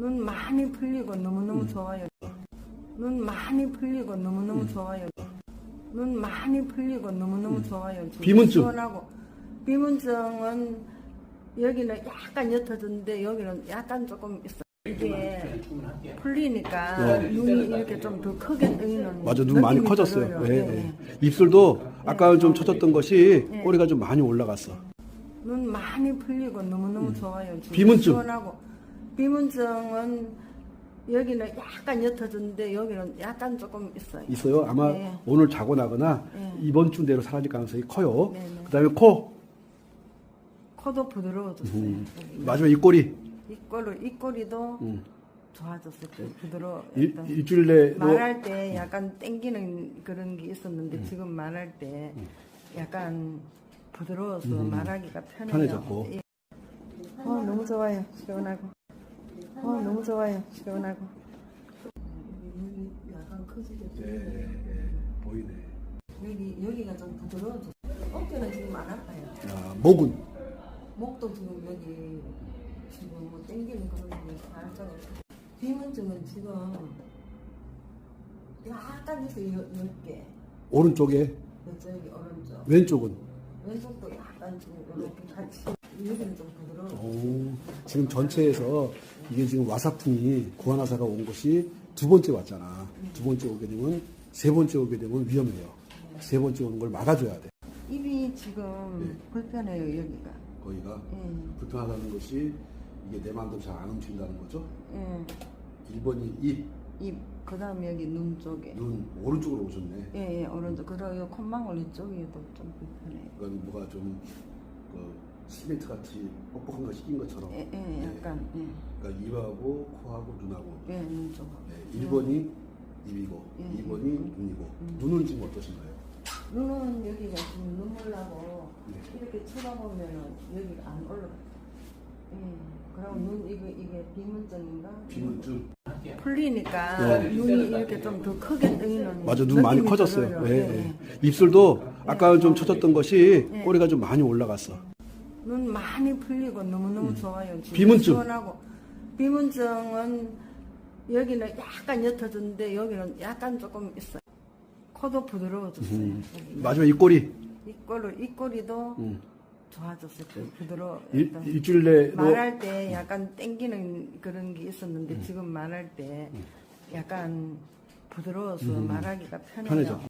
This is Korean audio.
눈 많이 풀리고 너무너무 좋아요. 눈 많이 풀리고 너무너무 좋아요. 눈 많이 풀리고 너무너무 좋아요. 지금 비문증. 시원하고 비문증은 여기는 약간 옅어졌는데 여기는 약간 조금 있어. 이게 풀리니까 눈이 이렇게 좀 더 크게 뜨이는 맞아 눈 많이 느낌이 커졌어요. 들어요. 예, 예. 예. 입술도 아까는 좀 처졌던 것이 꼬리가 좀 많이 올라갔어. 눈 많이 풀리고 너무너무 좋아요. 음. 비문증. 시원하고 비문증은 여기는 약간 옅어졌는데 여기는 약간 조금 있어요. 있어요. 아마 네. 오늘 자고 나거나 네. 이번 주 내로 사라질 가능성이 커요. 네, 네. 그다음에 코, 코도 부드러워졌어요. 음. 마지막 입꼬리. 입꼬리 입꼬리도 음. 좋아졌어요. 그 부드러워. 일, 일주일 내로 말할 때 약간 땡기는 그런 게 있었는데 음. 지금 말할 때 약간 부드러워서 말하기가 편해요. 음. 편해졌고. 예. 어 너무 좋아요. 시원하고. 어 너무 좋아요. 시원하고. 여기 약간 커지겠죠. 네, 네, 보이네. 여기 여기가 좀 부드러워졌어요. 어깨는 지금 안 아파요. 아, 목은 목도 지금 여기 지금 뭐 땡기는 그런 게 없어요. 비문증은 지금 약간 있어요. 여- 넓게. 오른쪽에 저기 오른쪽. 왼쪽은 왼쪽도 약간 지금 이렇게 같이 여기는 좀 부드러워. 오, 지금 전체에서 이게 지금 와사풍이 구안화사가 온 것이 두 번째 왔잖아. 두 번째 오게 되면 세 번째 오게 되면 위험해요. 세 번째 오는 걸 막아줘야 돼. 입이 지금 네. 불편해요 여기가. 거기가 예. 불편하다는 것이 이게 내 마음대로 잘 안 움직인다는 거죠. 예. 1번이 입, 입 그다음 여기 눈 쪽에. 눈 오른쪽으로 오셨네. 예, 예, 오른쪽 그리고 콧망울 이쪽에도 좀 불편해요. 그건 뭐가 좀 그, 시멘트 같이 뻑뻑한 거 식인 것처럼. 예, 예, 약간 예, 그러니까 입하고 코하고 눈하고. 예, 눈 쪽. 네, 1번이 입이고 예. 2번이 눈이고 눈은 지금 어떠신가요? 눈은 여기가 지금 눈물 나고 네. 이렇게 쳐다보면은 여기가 안 올라가. 예. 그럼 눈 이거 이게 비문증인가? 비문증. 풀리니까 네. 눈이 이렇게 좀 더 크게 뜨이는. 맞아 눈 많이 커졌어요. 예, 예. 예. 입술도 아까는 좀 처졌던 것이 예. 꼬리가 좀 많이 올라갔어. 눈 많이 풀리고 너무너무 좋아요. 지금 음. 비문증. 시원하고 비문증은 여기는 약간 옅어졌는데 여기는 약간 조금 있어요. 코도 부드러워졌어요. 음. 여기가. 마지막 입꼬리 입꼬리 입꼬리도 음. 좋아졌어요. 그 부드러워. 일, 일단 일주일 내로 말할 때 약간 땡기는 그런 게 있었는데 음. 지금 말할 때 약간 부드러워서 말하기가 편해요. 편해졌고.